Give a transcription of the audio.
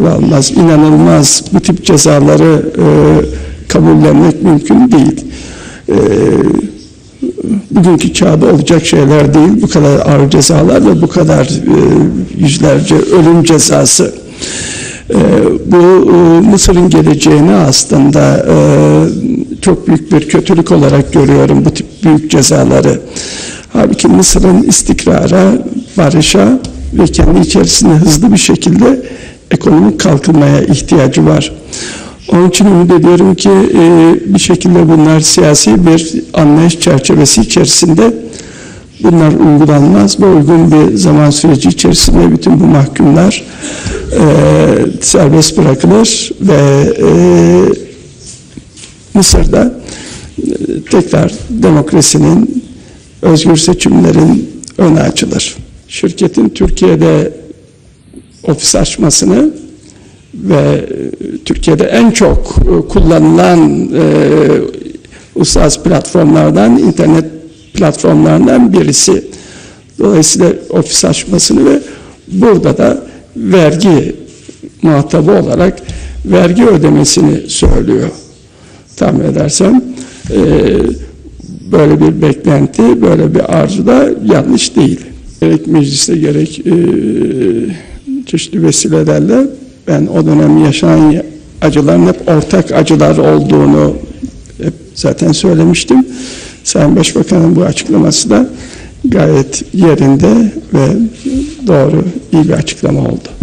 akıl almaz, inanılmaz. Bu tip cezaları e, kabullenmek mümkün değil. E, bugünkü çağda olacak şeyler değil. Bu kadar ağır cezalar ve bu kadar e, yüzlerce ölüm cezası. E, bu e, Mısır'ın geleceğini aslında e, çok büyük bir kötülük olarak görüyorum bu tip büyük cezaları. Halbuki Mısır'ın istikrara, barışa ve kendi içerisinde hızlı bir şekilde ekonomik kalkınmaya ihtiyacı var. Onun için ümit ediyorum ki e, bir şekilde bunlar siyasi bir anlayış çerçevesi içerisinde bunlar uygulanmaz ve uygun bir zaman süreci içerisinde bütün bu mahkumlar e, serbest bırakılır ve e, Mısır'da e, tekrar demokrasinin, özgür seçimlerin önü açılır. Şirketin Türkiye'de ofis açmasını ve e, Türkiye'de en çok e, kullanılan e, uluslararası platformlardan, internet platformlarından birisi. Dolayısıyla ofis açmasını ve burada da vergi muhatabı olarak vergi ödemesini söylüyor. Tahmin edersem e, böyle bir beklenti, böyle bir arzu da yanlış değil. Gerek mecliste gerek e, çeşitli vesilelerle ben o dönem yaşanan acıların hep ortak acılar olduğunu hep zaten söylemiştim. Sayın Başbakan'ın bu açıklaması da gayet yerinde ve doğru, iyi bir açıklama oldu.